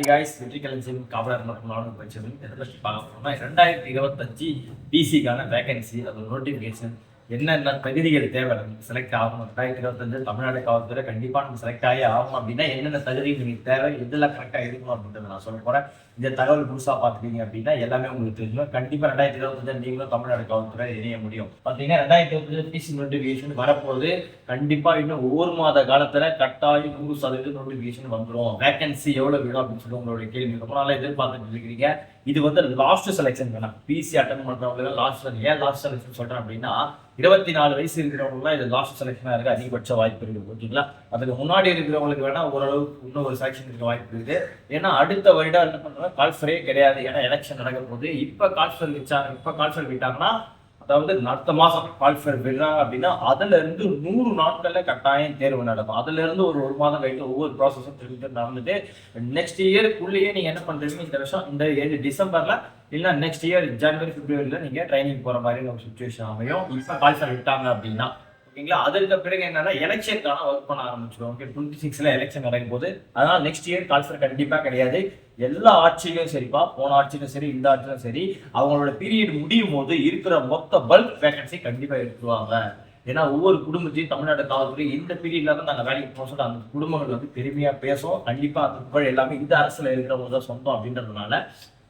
High guys காவலர் மற்றும் நானும் பயிற்சியும் எதை பற்றி பார்க்க போனோம்னா ரெண்டாயிரத்தி இருபத்தஞ்சு பிசிக்கான வேகன்சி அது நோட்டிஃபிகேஷன் என்னென்ன தகுதிகள் தேவை? நமக்கு செலக்ட் ஆகணும். ரெண்டாயிரத்தி இருபத்தஞ்சு தமிழ்நாடு காவல்துறை கண்டிப்பாக நம்ம செலக்ட் ஆகி ஆகும் அப்படின்னா என்னென்ன தகுதிகள் நீங்கள் தேவை எதெல்லாம் கரெக்டாக இருக்கணும் அப்படின்றத நான் சொல்ல போகிறேன் இந்த தகவல் புதுசாக பார்த்துட்டீங்க அப்படின்னா எல்லாமே உங்களுக்கு தெரியும் கண்டிப்பாக ரெண்டாயிரத்தி இருபத்தஞ்சு நீங்களும் தமிழ்நாடு காவல்துறை இணைய முடியும். பார்த்தீங்கன்னா ரெண்டாயிரத்தி இருபத்தஞ்சு பிசி நோட்டிஃபிகேஷன் வரப்போகுது. கண்டிப்பாக இன்னும் ஒவ்வொரு மாத காலத்தில் கட்டாயம் நூறு சதவீதம் நோட்டிஃபிகேஷன் வந்துடும் வேகன்சி எவ்வளோ வேணும் அப்படின்னு சொல்லி உங்களுடைய கேள்வி. ரொம்ப நாளாக எதிர்பார்த்துட்டு இருக்கிறீங்க இது வந்து லாஸ்ட் செலெக்ஷன் வேணாம் பிசி அட்டன் பண்ணுறவங்க லாஸ்ட் ஏன் லாஸ்ட் செலெக்ஷன் சொல்கிறேன் அப்படின்னா இருபத்தி நாலு வயசு இருக்கிறவங்கலாம் இது லாஸ்ட் செலெக்ஷனாக இருக்க அதிகபட்ச வாய்ப்பு இருக்குது. ஓகேங்களா அதுக்கு முன்னாடி இருக்கிறவங்களுக்கு வேணா ஓரளவுக்கு இன்னும் ஒரு செலெக்ஷன் இருக்க வாய்ப்பு இருக்குது. ஏன்னா அடுத்த வருடம் என்ன பண்ணுறாங்க கால்ஃபரே கிடையாது ஏன்னா எலெக்ஷன் நடக்கும் போது இப்போ கால்ஃபர் வச்சாங்க இப்போ கால்ஃபர் விட்டாங்கன்னா அதாவது அடுத்த மாதம் கால்ஃபர் விடுறாங்க அப்படின்னா அதுலேருந்து நூறு நாட்களில் கட்டாயம் தேர்வு நடக்கும். அதுலேருந்து ஒரு ஒரு மாதம் கழித்து ஒவ்வொரு ப்ராசஸும் திரும்பி நடந்துட்டு நெக்ஸ்ட் இயருக்குள்ளேயே நீங்கள் என்ன பண்ணுறீங்கன்னு இந்த வருஷம் இந்த ஏழு டிசம்பரில் இல்லை நெக்ஸ்ட் இயர் ஜனவரி பிப்ரவரியில் நீங்கள் ட்ரைனிங் போகிற மாதிரி ஒரு சுச்சுவேஷன் அமையும். இப்போ கால்ஃபர் விட்டாங்க அப்படின்னா. ஓகேங்களா? அதுக்கு பிறகு என்னன்னா எலெக்ஷனுக்கான ஒர்க் பண்ண ஆரம்பிச்சிடும் ஓகே டுவெண்ட்டி சிக்ஸ்ல எலெக்ஷன் நடக்கும் போது அதனால நெக்ஸ்ட் இயர் கால்ஃபர் கண்டிப்பா கிடையாது. எல்லா ஆட்சியிலும் சரிப்பா போன ஆட்சியிலும் சரி இந்த ஆட்சியிலும் சரி அவங்களோட பீரியட் முடியும் போது இருக்கிற மொத்த பல்க் வேகன்சி கண்டிப்பா எடுத்துருவாங்க. ஏன்னா ஒவ்வொரு குடும்பத்தையும் தமிழ்நாடு காவல்துறை இந்த பீரியட்ல தான் நாங்கள் வேலைக்கு போக சொல்ல அந்த குடும்பங்கள் வந்து பெருமையா பேசும். கண்டிப்பா அந்த புகழ் எல்லாமே இந்த அரசுல இருக்கிறவங்க தான் சொந்தம் அப்படின்றதுனால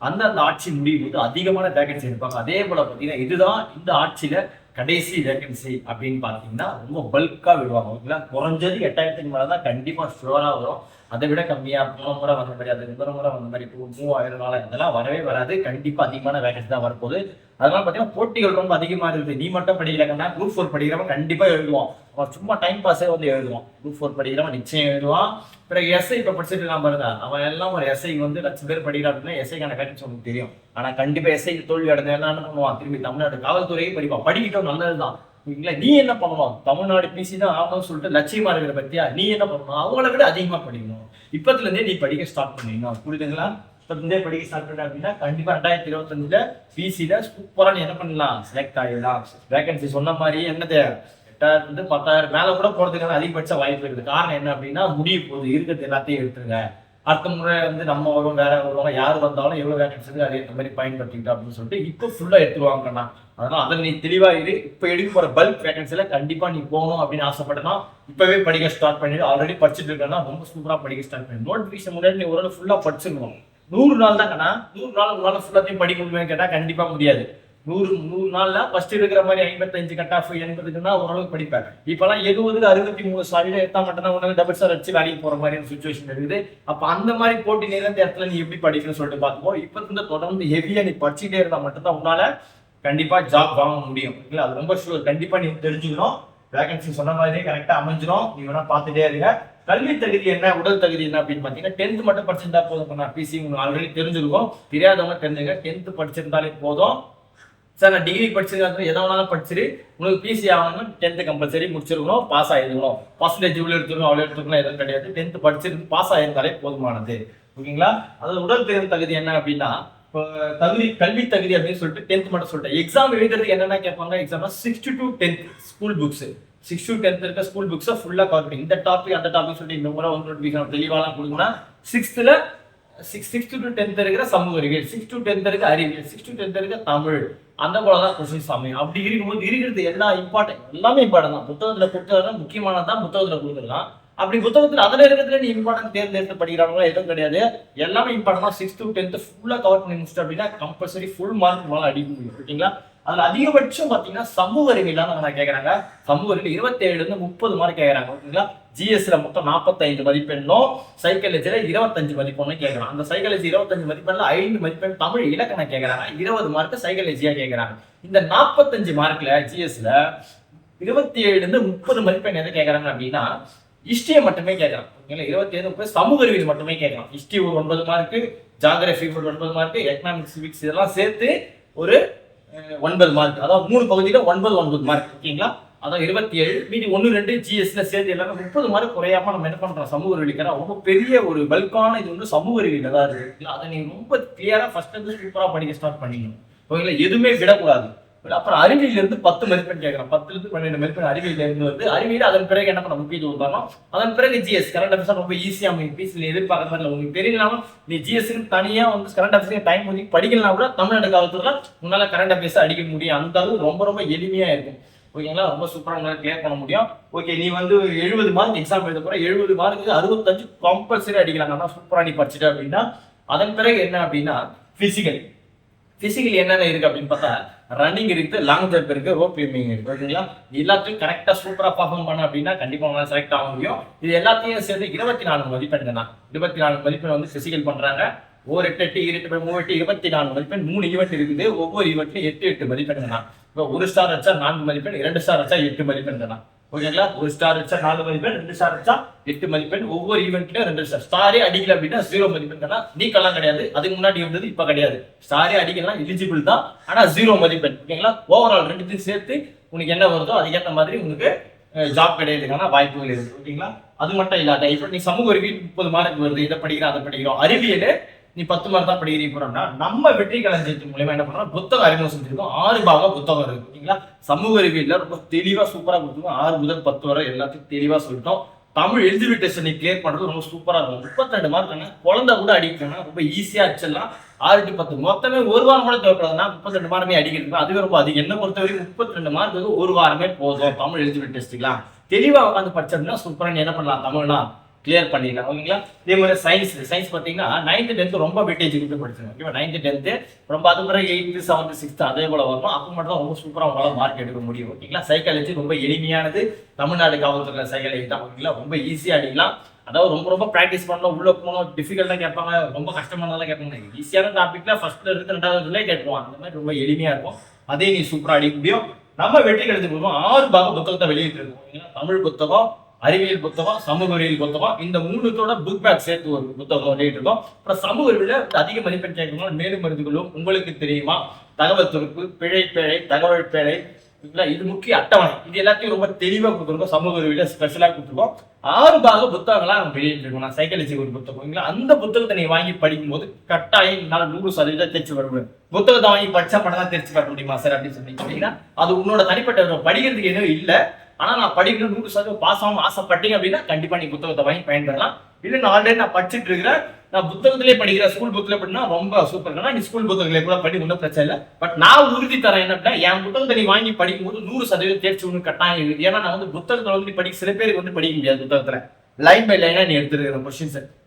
அந்தந்த ஆட்சி முடியும் போது அதிகமான வேகன்சி எடுப்பாங்க. அதே போல பார்த்தீங்கன்னா இதுதான் இந்த ஆட்சியில கடைசி வேகன்சி அப்படின்னு பார்த்தீங்கன்னா ரொம்ப பல்காக விடுவாங்க. ஓகேங்களா? குறைஞ்சது எட்டாயிரத்துக்கு மேலே தான் கண்டிப்பாக ஷுவரா வரும். அதை விட கம்மியா போன முறை வந்த மாதிரி அது இந்த முறை வந்த மாதிரி இப்போ மூவாயிரம் நாள் இதெல்லாம் வரவே வராது. கண்டிப்பா அதிகமான வேகன்சி தான் வரப்போகுது. அதனால பார்த்தீங்கன்னா போட்டிகள் ரொம்ப அதிகமா இருக்குது. நீ மட்டும் படிக்கலன்னா குரூப் ஃபோர் படிக்கிறவன் கண்டிப்பா எழுதுவான். அவன் சும்மா டைம் பாஸே வந்து எழுதுவான். குரூப் ஃபோர் படிக்கிறவன் நிச்சயம் எழுதுவான். பிறகு எஸ்ஐ இப்போ படிச்சுட்டு இருக்கான் பாருங்க. அவன் எல்லாம் ஒரு எஸ்ஐ வந்து லட்சம் பேர் படிக்கிறான் அப்படின்னா எஸ்ஐக்கான வேகன்சி உனக்கு தெரியும். ஆனா கண்டிப்பா எஸ்ஐக்கு தோல்வி அடைஞ்ச என்ன பண்ணுவான்? திரும்பி தமிழ்நாடு காவல்துறையை படிப்பான். படிக்கட்டும் நல்லதுதான். இல்ல நீ என்ன பண்ணணும்? தமிழ்நாடு பிசி தான் ஆகணும்னு சொல்லிட்டு லட்சியமா இருக்கிற பத்தியா? நீ என்ன பண்ணணும்? அவங்கள விட அதிகமா படிக்கணும். இப்பத்துல இருந்தே நீ படிக்க ஸ்டார்ட் பண்ணிடணும் புரியுதுங்களா? இப்பத்துல இருந்தே படிக்க ஸ்டார்ட் பண்ண அப்படின்னா கண்டிப்பா ரெண்டாயிரத்தி இருபத்தஞ்சுல பிசியில சூப்பரா நீ என்ன பண்ணலாம்? செலக்ட் ஆகிடலாம் வேகன்சி சொன்ன மாதிரி என்னது? எட்டாயிரம் இருந்து பத்தாயிரம் மேல கூட போறதுக்கான அதிகபட்ச வாய்ப்பு இருக்குது. காரணம் என்ன அப்படின்னா முடிய போகுது. இருக்கிறது எல்லாத்தையும் எடுத்துருங்க. அடுத்த முறை வந்து நம்ம வருவோம் வேற வருவாங்க யார் வந்தாலும் எவ்வளவு வேகன்சி இருக்கு அதே மாதிரி பயன்படுத்திக்கிட்டோம் அப்படின்னு சொல்லிட்டு இப்போ ஃபுல்லா எடுத்துருவாங்கண்ணா அதனால அதில் நீ தெளிவாக இரு. இப்போ எடுக்க போற பல்க் வேகன்சில கண்டிப்பா நீ போகணும் அப்படின்னு ஆசைப்பட்டனா இப்பவே படிக்க ஸ்டார்ட் பண்ணிடு. ஆல்ரெடி படிச்சுட்டு இருக்கேன்னா ரொம்ப சூப்பரா படிக்க ஸ்டார்ட் பண்ணி. நோட்டிஃபிகேஷன் முன்னாடி நீ ஒரு ஃபுல்லா படிச்சிருக்கணும். நூறு நாள் தான் கண்ணா நூறு நாள் உங்களால் ஃபுல்லாத்தையும் படிக்க முடியுமே கேட்டா கண்டிப்பா முடியாது. நூறு நூறு நாள்ல ஃபர்ஸ்ட் இருக்கிற மாதிரி ஐம்பத்தஞ்சு கட் ஆஃப் எண்பதுக்குன்னா ஓரளவுக்கு படிப்பேன் இப்பெல்லாம் எழுபது அறுபத்தி மூணு சாரியில எடுத்தா மட்டும்தான் உடனே டபுள் ஸ்டார் வச்சு வேலைக்கு போற மாதிரி சுச்சுவேஷன் இருக்குது. அப்ப அந்த மாதிரி போட்டி நிறைந்த இடத்துல நீ எப்படி படிக்கணும்னு சொல்லிட்டு பார்த்துப்போம் இப்ப இருந்து தொடர்ந்து ஹெவியா நீ படிச்சுட்டே இருந்தா மட்டும்தான் உன்னால கண்டிப்பா ஜாப் வாங்க முடியும். இல்ல அது ரொம்ப ஷூர் கண்டிப்பா நீ தெரிஞ்சுக்கணும். வேகன்சி சொன்ன மாதிரியே கரெக்டா அமைஞ்சிரும். நீ வேணா பார்த்துட்டே இருங்க. கல்வி தகுதி என்ன? உடல் தகுதி என்ன அப்படின்னு பாத்தீங்கன்னா டென்த் மட்டும் படிச்சிருந்தா போதும். நான் பிசி உங்களுக்கு ஆல்ரெடி தெரிஞ்சிருக்கும். தெரியாதவங்க தெரிஞ்சுங்க டென்த் படிச்சிருந்தாலே போதும். சார் நான் டிகிரி படிச்சிருக்கேன். எதை வேணாலும் படிச்சிரு. உங்களுக்கு பிசி ஆகணும்னா டென்த்து கம்பல்சரி முடிச்சிருக்கணும் பாஸ் ஆகிருக்கணும் பர்சன்டேஜ் இவ்வளோ எடுத்துக்கணும் அவ்வளோ எடுத்துக்கணும் எதுவும் கிடையாது. டென்த்து படிச்சிருந்து பாஸ் ஆகிருந்தாலே போதுமானது. ஓகேங்களா? அதாவது உடல் திறன் தகுதி என்ன அப்படின்னா இப்போ தகுதி கல்வி தகுதி அப்படின்னு சொல்லிட்டு டென்த் மட்டும் சொல்லிட்டேன். எக்ஸாம் எழுதுறதுக்கு என்னென்ன கேட்பாங்க? எக்ஸாம்னா six to tenth school books six to tenth இருக்க ஸ்கூல் புக்ஸை ஃபுல்லாக கவர் பண்ணி இந்த டாபிக் அந்த டாபிக் சொல்லிட்டு இந்த முறை வந்து நோட்டிஃபிகேஷன் தெளிவாலாம் கொடுங்கன்னா சிக்ஸ்த்தில் சிக்ஸ் சிக்ஸ்த்து டு டென்த் இருக்கிற சமூக அறிவியல் சிக்ஸ் டு டென்த் இருக்க அறிவியல் சிக்ஸ் டு டென்த் இருக்க தமிழ். அந்த போல தான் கொஸ்டின்ஸ் சாமி அப்படி இருக்கும்போது இருக்கிறது எல்லா இம்பார்ட்டன்ட் எல்லாமே இம்பார்ட்டன் தான். புத்தகத்தில் கொடுத்தது முக்கியமானது தான் புத்தகத்தில் கொடுத்துருக்கலாம் அப்படி புத்தகத்தில் அதில் இருக்கிறதுல நீ இம்பார்ட்டன் தேர்ந்தெடுத்து படிக்கிறாங்களோ எதுவும் கிடையாது. எல்லாமே இம்பார்ட்டன் தான். சிக்ஸ்த்து டென்த்து ஃபுல்லாக கவர் பண்ணி முடிச்சிட்டு அப்படின்னா கம்பல்சரி ஃபுல் மார்க் மேலே அடிக்க முடியும் ஓகேங்களா அதுல அதிகபட்சம் பாத்தீங்கன்னா சமூக அறிவியல் நான் சமூக அறிவியல் இருபத்தி ஏழுல இருந்து முப்பது மார்க் கேட்கறாங்க ஓகேங்களா? ஜிஎஸ்ல மொத்தம் நாற்பத்தைந்து மதிப்பெண்ணும் சைக்காலஜில இருபத்தஞ்சு மதிப்பெண்ணும் கேட்கறாங்க அந்த சைக்காலஜி இருபத்தஞ்சு மதிப்பெண்ல ஐந்து மதிப்பெண் தமிழ் இலக்கணம் கேட்கறாங்க இருபது மார்க் சைக்காலஜியா கேட்கறாங்க இந்த நாற்பத்தஞ்சு மார்க்ல ஜிஎஸ்ல இருபத்தி ஏழுல இருந்து முப்பது மதிப்பெண் எதை கேட்கறாங்க அப்படின்னா ஹிஸ்டரியை மட்டுமே கேட்கறான் ஓகேங்களா? இருபத்தி ஏழு முப்பது சமூக அறிவியல் மட்டுமே கேட்கறான் ஹிஸ்டரி ஒரு ஒன்பது மார்க் ஜாகிரபி ஒரு ஒன்பது மார்க் எக்கனாமிக்ஸ் சிவிக்ஸ் இதெல்லாம் சேர்த்து ஒரு ஒன்பது மார்க் அதாவது மூணு பகுதியில் ஒன்பது ஒன்பது மார்க் ஓகேங்களா? அதான் இருபத்தி ஏழு மீதி ஒன்று ரெண்டு ஜிஎஸ்ல சேர்த்து எல்லாமே முப்பது மார்க் குறையாம நம்ம என்ன பண்றோம்? சமூக அறிவிக்கிறா ரொம்ப பெரிய ஒரு பல்கான இது வந்து சமூக அறிவியல் தான் இருக்கு அதை நீங்க ரொம்ப கிளியரா ஃபர்ஸ்ட் வந்து சூப்பரா படிக்க ஸ்டார்ட் பண்ணிக்கணும். ஓகேங்களா எதுவுமே விடக்கூடாது. அப்புறம் அறிவியல் இருந்து பத்து மதிப்பெண் கேட்கறான். பத்துல இருந்து பன்னெண்டு மதிப்பெண் அறிவியல் இருந்து வருது அறிவியல் அதன் பிறகு என்ன பண்ண முக்கியத்துவம் தரணும் அதன் பிறகு ஜிஎஸ் கரண்ட் அஃபேர்ஸ் ரொம்ப ஈஸியா பீஸ் நீ எதிர்பார்க்கற மாதிரி இல்லை. உங்களுக்கு தெரியலனாலும் நீ ஜிஎஸ்க்கு தனியா வந்து கரண்ட் அஃபேர்ஸ் டைம் ஒதுக்கி படிக்கலாம் கூட தமிழ்நாடு காலத்துல உன்னால கரண்ட் அஃபேர்ஸ் அடிக்க முடியும். அந்த அளவு ரொம்ப ரொம்ப எளிமையா இருக்கும். ஓகேங்களா ரொம்ப சூப்பரா உங்களால கிளியர் பண்ண முடியும். ஓகே நீ வந்து எழுபது மார்க் எக்ஸாம் எழுத போற. எழுபது மார்க்கு அறுபத்தஞ்சு கம்பல்சரி அடிக்கலாம். ஆனா சூப்பரா நீ படிச்சுட்ட அப்படின்னா அதன் பிறகு என்ன அப்படின்னா பிசிக்கல் பிசிக்கல் என்னென்ன இருக்கு அப்படின்னு பார்த்தா ரன்னிங் இருக்கு லாங் ஜம்ப் இருக்கு ரோப் ஸ்விம்மிங் இருக்கு. ஓகேங்களா எல்லாத்தையும் கரெக்டா சூப்பரா பர்ஃபார்ம் பண்ண அப்படின்னா கண்டிப்பா உங்களால் செலக்ட் ஆக முடியும். இது எல்லாத்தையும் சேர்ந்து இருபத்தி நாலு மதிப்பெண் தான். இருபத்தி நாலு மதிப்பெண் வந்து பிசிக்கல் பண்றாங்க. ஒரு எட்டு எட்டு இருபத்தி மூணு எட்டு இருபத்தி நாலு மதிப்பெண் மூணு ஈவெண்ட் இருக்குது. ஒவ்வொரு ஈவெண்ட்லையும் எட்டு எட்டு மதிப்பெண் தான். இப்போ ஒரு ஸ்டார் வச்சா நான்கு மதிப்பெண் இரண்டு ஸ்டார் வச்சா எட்டு மதிப்பெண் தான். ஓகேங்களா? ஒரு ஸ்டார் வச்சா நாலு மதிப்பெண் ரெண்டு ஸ்டார் வச்சா எட்டு மதிப்பெண். ஒவ்வொரு ஈவெண்ட்லயும் ரெண்டு ஸ்டார் ஸ்டாரே அடிக்கல அப்படின்னா ஜீரோ மதிப்பெண் தானே? நீக்கெல்லாம் கிடையாது. அதுக்கு முன்னாடி இருந்தது இப்ப கிடையாது. ஸ்டாரே அடிக்கலாம் எலிஜிபிள் தான். ஆனா ஜீரோ மதிப்பெண். ஓகேங்களா? ஓவரால் ரெண்டுத்தையும் சேர்த்து உனக்கு என்ன வருதோ அதுக்கேற்ற மாதிரி உனக்கு ஜாப் கிடைக்கிறதுக்கான வாய்ப்புகள் இருக்கு. ஓகேங்களா? அது மட்டும் இல்லாத இப்போ நீ சமூக அறிவியல் முப்பது மார்க் வருது. இதை படிக்கிறோம் அதை படிக்கிறோம் அறிவியல் நீ பத்து மார்க் தான் படிக்கிறீங்க போறோம்னா நம்ம வெற்றி களஞ்சியத்தின் மூலயமா என்ன பண்றோம் புத்தகம் அறிமுகம் செஞ்சிருக்கோம். ஆறு பாகம் புத்தகம் இருக்கு ஓகேங்களா? சமூக அறிவியல்ல ரொம்ப தெளிவா சூப்பரா கொடுத்துருக்கோம். ஆறு முதல் பத்து வரை எல்லாத்தையும் தெளிவா சொல்லிட்டோம். தமிழ் எலிஜிபிள் டெஸ்ட் நீ கிளியர் பண்றது ரொம்ப சூப்பரா இருக்கும். முப்பத்திரெண்டு மார்க் என்ன குழந்தை கூட அடிக்கணும் ரொம்ப ஈஸியா அடிச்சிடலாம். ஆறு டு பத்து. மொத்தமே ஒரு வாரம் கூட தேவைப்படாதுன்னா முப்பத்தி ரெண்டு மார்க்குமே அடிக்கிறது அதுவே ரொம்ப அதிகம். என்ன பொறுத்த வரைக்கும் முப்பத்தி ரெண்டு மார்க்கு ஒரு வாரமே போதும். தமிழ் எலிஜிபிள் டெஸ்ட்டுக்கலாம் தெளிவா உட்காந்து படிச்சோம்னா சூப்பரா நீ என்ன பண்ணலாம்? தமிழ்னா கிளியர் பண்ணிடலாம். ஓகேங்களா? இதே மாதிரி சயின்ஸ் சயின்ஸ் பார்த்தீங்கன்னா நைன்த்து டென்த்து ரொம்ப வெயிட்டேஜ் கொடுத்து படிச்சுங்க ஓகேவா? நைன்த்து டென்த்து ரொம்ப அது மாதிரி எயித்து செவன்த்து சிக்ஸ்த்து அதே போல வரும் அப்போ மட்டும் தான் ரொம்ப சூப்பராக உங்களால் மார்க் எடுக்க முடியும். ஓகேங்களா? சைக்காலஜி ரொம்ப எளிமையானது. தமிழ்நாடு காவல்துறை சைக்காலஜி தான். ஓகேங்களா? ரொம்ப ஈஸியாக அடிக்கலாம். அதாவது ரொம்ப ரொம்ப ப்ராக்டிஸ் பண்ணணும். உள்ளே போகணும். டிஃபிகல்ட்டாக கேட்பாங்க. ரொம்ப கஷ்டமானதெல்லாம் கேட்பாங்க ஈஸியான டாப்பிக்கில் ஃபஸ்ட்டில் இருந்து ரெண்டாவதுலேயே கேட்போம் அந்த மாதிரி ரொம்ப எளிமையாக இருக்கும். அதே நீ சூப்பராக அடிக்க முடியும். நம்ம வெற்றி கிடைச்சி போவோம் ஆறு பாக புத்தகத்தை வெளியிட்டு இருக்கோம் ஓகேங்களா? தமிழ் புத்தகம் அறிவியல் புத்தகம் சமூக அறிவியல் புத்தகம் இந்த மூணுத்தோட புக் பேக் சேர்த்து ஒரு புத்தகம் வெளியிட்டு இருக்கோம். அப்புறம் சமூக அறிவியல அதிக மதிப்பெண் கேட்கணும் மேலும் மருந்துகளும் உங்களுக்கு தெரியுமா? தகவல் தொகுப்பு பிழை பிழை தகவல் பிழை இது முக்கிய அட்டவணை. இது எல்லாத்தையும் ரொம்ப தெளிவாக கொடுத்துருக்கோம். சமூக அறிவியல ஸ்பெஷலாக கொடுத்துருக்கோம். ஆறு பாக புத்தகங்களாக நம்ம வெளியிட்டிருக்கோம் நான் சைக்காலஜி ஒரு புத்தகம் ஓகேங்களா அந்த புத்தகத்தை நீ வாங்கி படிக்கும்போது கட்டாயம் என்னால் நூறு சதவீதம் தேர்ச்சி வர முடியும். புத்தகத்தை வாங்கி படிச்சா படம் தான் தெரிச்சு வர முடியுமா சார் அப்படின்னு சொல்லி கேட்டீங்கன்னா அது உன்னோட தனிப்பட்ட படிக்கிறதுக்கு எதுவும் இல்லை. ஆனா நான் படிக்கணும் நூறு சதவீதம் பாஸ் ஆகும் ஆசைப்பட்டீங்க அப்படின்னா கண்டிப்பா நீ புத்தகத்தை வாங்கி பயன்பெறலாம். இல்ல நான் ஆல்ரெடி நான் படிச்சுட்டு இருக்கிறேன். நான் புத்தகத்திலே படிக்கிறேன் ஸ்கூல் புக்ல படினா ரொம்ப சூப்பர் இருக்கா நீ ஸ்கூல் புத்தகத்திலே கூட படி ஒன்றும் பிரச்சனை இல்லை. பட் நான் உறுதி தரேன் என்ன அப்படின்னா என் புத்தகத்தை நீ வாங்கி படிக்கும்போது நூறு சதவீதம் தேர்ச்சி ஒன்று கட்டாயம் ஏன்னா நான் வந்து புத்தகத்தை வந்து படிக்க சில பேருக்கு வந்து படிக்க முடியாது புத்தகத்துல. லைன் பை லைனாக நீ எடுத்துருக்கிற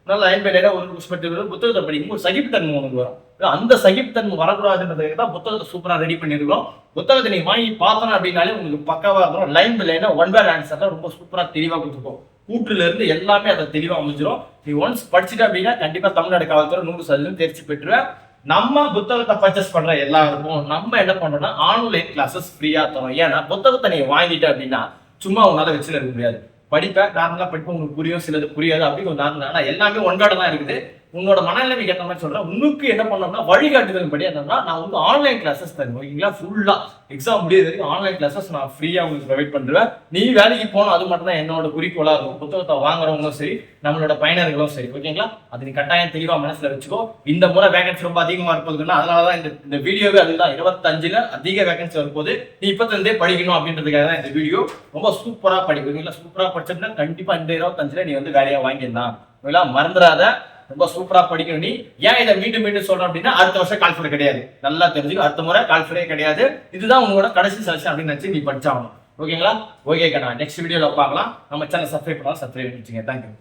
அதனால் லைன் பை லைனாக ஒரு கொஸ்டின் புத்தகத்தை படிக்கும்போது சகிப்புத்தன்மை உனக்கு வரும். அந்த சகிப்புத்தன்மை வரக்கூடாதுன்றதுக்கு தான் புத்தகத்தை சூப்பராக ரெடி பண்ணியிருக்கோம் புத்தகத்தை நீ வாங்கி பார்த்தோம் அப்படின்னாலே உங்களுக்கு பக்காவா இருக்கும். லைன் பை லைனாக ஒன் பேர் ஆன்சர்ல ரொம்ப சூப்பராக தெளிவாக கொடுத்துருக்கோம். கூட்டுல இருந்து எல்லாமே அதை தெளிவாக அமைஞ்சிரும். நீ ஒன்ஸ் படிச்சுட்டு அப்படின்னா கண்டிப்பாக தமிழ்நாடு காவல்துறை நூறு சதவீதம் தேர்ச்சி பெற்றுவேன் நம்ம புத்தகத்தை பர்ச்சேஸ் பண்ற எல்லாருக்கும் நம்ம என்ன பண்றோம்னா ஆன்லைன் கிளாஸஸ் ஃப்ரீயா தரோம் ஏன்னா புத்தகத்தை நீ வாங்கிட்ட அப்படின்னா சும்மா உன்னால வச்சுட்டு இருக்க முடியாது. படிப்பேன் நார்மலாக படிப்பேன் உங்களுக்கு புரியும் சிலது புரியாது அப்படி கொஞ்சம் நார்மலா. ஆனா எல்லாமே ஒன்றாட தான் இருக்குது. உன்னோட மனநிலைமைக்கு ஏற்ற மாதிரி சொல்றேன். உனக்கு என்ன பண்ணோம்னா வழிகாட்டுதல் படி என்னன்னா நான் வந்து ஆன்லைன் கிளாஸஸ் தருவேன் ஓகேங்களா? ஃபுல்லா எக்ஸாம் முடியாது வரைக்கும் ஆன்லைன் கிளாஸஸ் நான் ஃப்ரீயா உங்களுக்கு ப்ரொவைட் பண்ணுவேன் நீ வேலைக்கு போகணும் அது மட்டும் தான் என்னோட குறிக்கோளா இருக்கும். புத்தகத்தை வாங்குறவங்களும் சரி நம்மளோட பயனர்களும் சரி. ஓகேங்களா? அது நீ கட்டாயம் தெளிவா மனசுல வச்சுக்கோ. இந்த முறை வேகன்சி ரொம்ப அதிகமா இருப்பதுன்னா அதனாலதான் இந்த இந்த வீடியோவே அதுதான். இருபத்தஞ்சுல அதிக வேகன்சி வரும்போது நீ இப்பத்திலிருந்தே படிக்கணும் அப்படின்றதுக்காக தான் இந்த வீடியோ ரொம்ப சூப்பரா படிக்கும் ஓகேங்களா? சூப்பரா படிச்சதுன்னா கண்டிப்பா இந்த இருபத்தஞ்சுல நீ வந்து வேலையா வாங்கிடலாம். ஓகேங்களா? மறந்துடாத. ரொம்ப சூப்பரா படிக்கணும். நீ ஏன் இதை மீண்டும் மீண்டும் சொல்றேன் அப்படின்னா அடுத்த வருஷம் கால்ஃபரே கிடையாது. நல்லா தெரிஞ்சுக்க அடுத்த முறை கால்ஃபரே கிடையாது. இதுதான் உங்களோட கடைசி செலக்ஷன் அப்படின்னு நினச்சி நீ படிச்சாகணும். ஓகேங்களா ஓகே கண்ணா நெக்ஸ்ட் வீடியோவில் பார்க்கலாம். நம்ம சேனல் சப்ஸ்கிரைப் பண்ணலாம் சப்ஸ்கிரைப் பண்ணிச்சுங்க தேங்க்யூ